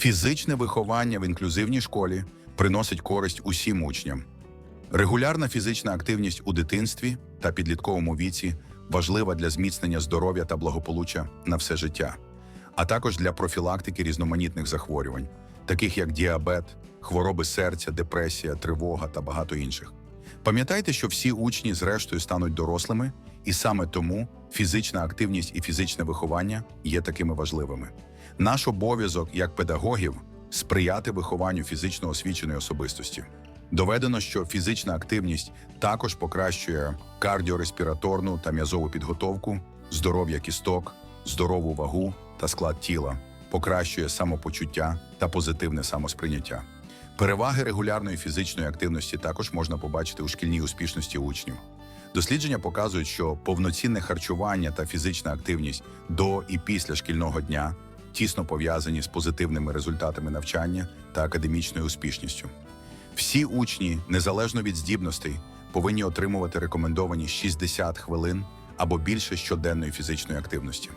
Фізичне виховання в інклюзивній школі приносить користь усім учням. Регулярна фізична активність у дитинстві та підлітковому віці важлива для зміцнення здоров'я та благополуччя на все життя, а також для профілактики різноманітних захворювань, таких як діабет, хвороби серця, депресія, тривога та багато інших. Пам'ятайте, що всі учні зрештою стануть дорослими, і саме тому фізична активність і фізичне виховання є такими важливими. Наш обов'язок як педагогів сприяти вихованню фізично освіченої особистості. Доведено, що фізична активність також покращує кардіореспіраторну та м'язову підготовку, здоров'я кісток, здорову вагу та склад тіла, покращує самопочуття та позитивне самосприйняття. Переваги регулярної фізичної активності також можна побачити у шкільній успішності учнів. Дослідження показують, що повноцінне харчування та фізична активність до і після шкільного дня тісно пов'язані з позитивними результатами навчання та академічною успішністю. Всі учні, незалежно від здібностей, повинні отримувати рекомендовані 60 хвилин або більше щоденної фізичної активності.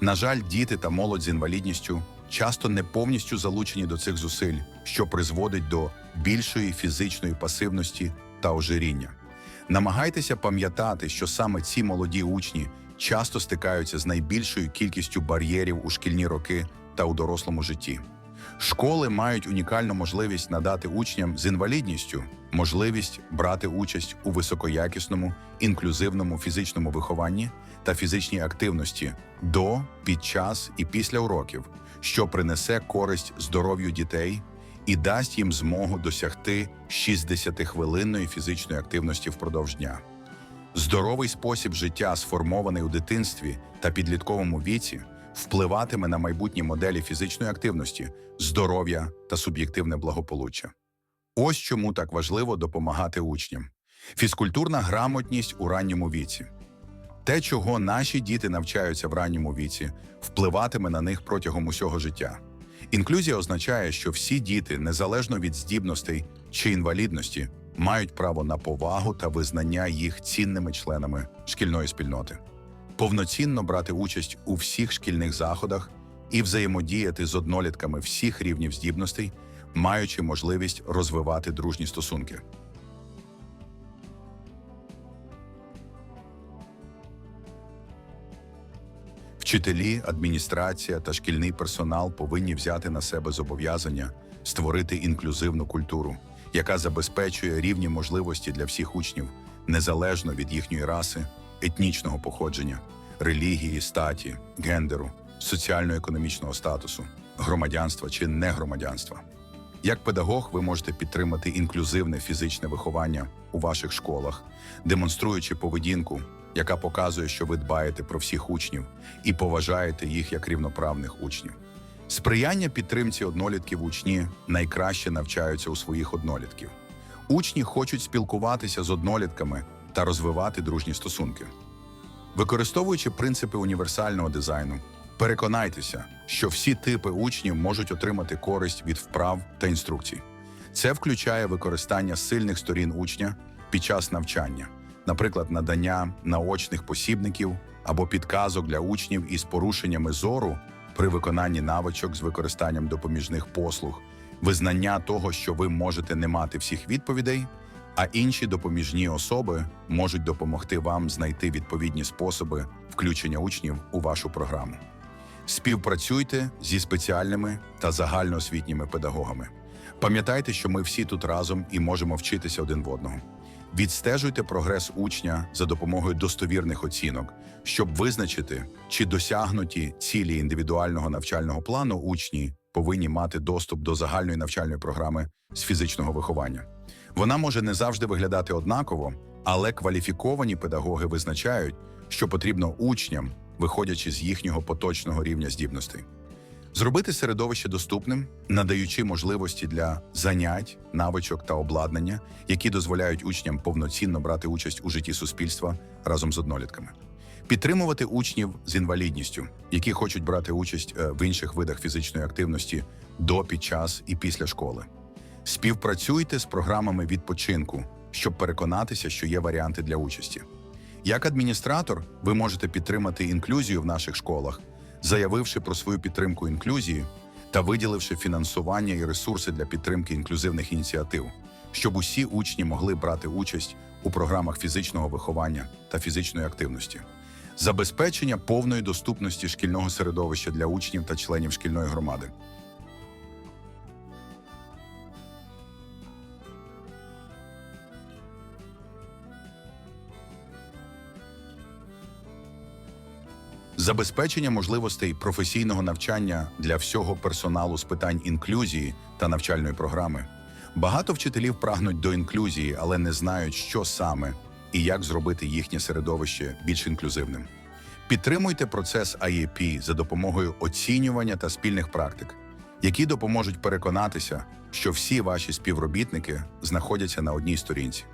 На жаль, діти та молодь з інвалідністю часто не повністю залучені до цих зусиль, що призводить до більшої фізичної пасивності та ожиріння. Намагайтеся пам'ятати, що саме ці молоді учні часто стикаються з найбільшою кількістю бар'єрів у шкільні роки та у дорослому житті. Школи мають унікальну можливість надати учням з інвалідністю можливість брати участь у високоякісному, інклюзивному фізичному вихованні та фізичній активності до, під час і після уроків, що принесе користь здоров'ю дітей і дасть їм змогу досягти 60-хвилинної фізичної активності впродовж дня. Здоровий спосіб життя, сформований у дитинстві та підлітковому віці, впливатиме на майбутні моделі фізичної активності, здоров'я та суб'єктивне благополуччя. Ось чому так важливо допомагати учням. Фізкультурна грамотність у ранньому віці. Те, чого наші діти навчаються в ранньому віці, впливатиме на них протягом усього життя. Інклюзія означає, що всі діти, незалежно від здібностей чи інвалідності, мають право на повагу та визнання їх цінними членами шкільної спільноти, повноцінно брати участь у всіх шкільних заходах і взаємодіяти з однолітками всіх рівнів здібностей, маючи можливість розвивати дружні стосунки. Вчителі, адміністрація та шкільний персонал повинні взяти на себе зобов'язання створити інклюзивну культуру, яка забезпечує рівні можливості для всіх учнів незалежно від їхньої раси, етнічного походження, релігії, статі, гендеру, соціально-економічного статусу, громадянства чи негромадянства. Як педагог, ви можете підтримати інклюзивне фізичне виховання у ваших школах, демонструючи поведінку, яка показує, що ви дбаєте про всіх учнів і поважаєте їх як рівноправних учнів. Сприяння підтримці однолітків учні найкраще навчаються у своїх однолітків. Учні хочуть спілкуватися з однолітками та розвивати дружні стосунки. Використовуючи принципи універсального дизайну, переконайтеся, що всі типи учнів можуть отримати користь від вправ та інструкцій. Це включає використання сильних сторін учня під час навчання, наприклад, надання наочних посібників або підказок для учнів із порушеннями зору при виконанні навичок з використанням допоміжних послуг, визнання того, що ви можете не мати всіх відповідей, а інші допоміжні особи можуть допомогти вам знайти відповідні способи включення учнів у вашу програму. Співпрацюйте зі спеціальними та загальноосвітніми педагогами. Пам'ятайте, що ми всі тут разом і можемо вчитися один в одного. Відстежуйте прогрес учня за допомогою достовірних оцінок, щоб визначити, чи досягнуті цілі індивідуального навчального плану учні повинні мати доступ до загальної навчальної програми з фізичного виховання. Вона може не завжди виглядати однаково, але кваліфіковані педагоги визначають, що потрібно учням, виходячи з їхнього поточного рівня здібностей. Зробити середовище доступним, надаючи можливості для занять, навичок та обладнання, які дозволяють учням повноцінно брати участь у житті суспільства разом з однолітками. Підтримувати учнів з інвалідністю, які хочуть брати участь е, в інших видах фізичної активності до, під час і після школи. Співпрацюйте з програмами відпочинку, щоб переконатися, що є варіанти для участі. Як адміністратор, ви можете підтримати інклюзію в наших школах, заявивши про свою підтримку інклюзії та виділивши фінансування і ресурси для підтримки інклюзивних ініціатив, щоб усі учні могли брати участь у програмах фізичного виховання та фізичної активності, забезпечення повної доступності шкільного середовища для учнів та членів шкільної громади. Забезпечення можливостей професійного навчання для всього персоналу з питань інклюзії та навчальної програми. Багато вчителів прагнуть до інклюзії, але не знають, що саме і як зробити їхнє середовище більш інклюзивним. Підтримуйте процес IEP за допомогою оцінювання та спільних практик, які допоможуть переконатися, що всі ваші співробітники знаходяться на одній сторінці.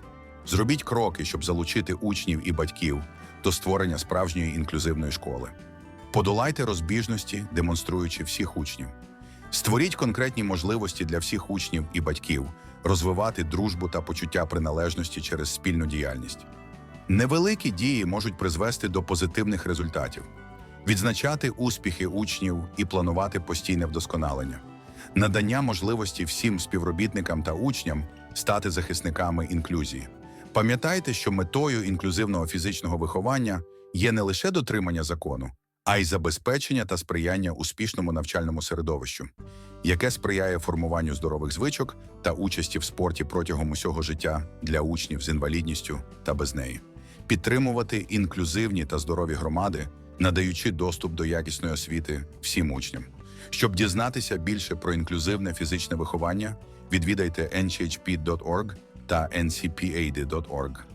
Зробіть кроки, щоб залучити учнів і батьків до створення справжньої інклюзивної школи. Подолайте розбіжності, демонструючи всіх учнів. Створіть конкретні можливості для всіх учнів і батьків розвивати дружбу та почуття приналежності через спільну діяльність. Невеликі дії можуть призвести до позитивних результатів, відзначати успіхи учнів і планувати постійне вдосконалення, надання можливості всім співробітникам та учням стати захисниками інклюзії. Пам'ятайте, що метою інклюзивного фізичного виховання є не лише дотримання закону, а й забезпечення та сприяння успішному навчальному середовищу, яке сприяє формуванню здорових звичок та участі в спорті протягом усього життя для учнів з інвалідністю та без неї, підтримувати інклюзивні та здорові громади, надаючи доступ до якісної освіти всім учням. Щоб дізнатися більше про інклюзивне фізичне виховання, відвідайте nhp.org та ncpaid.org.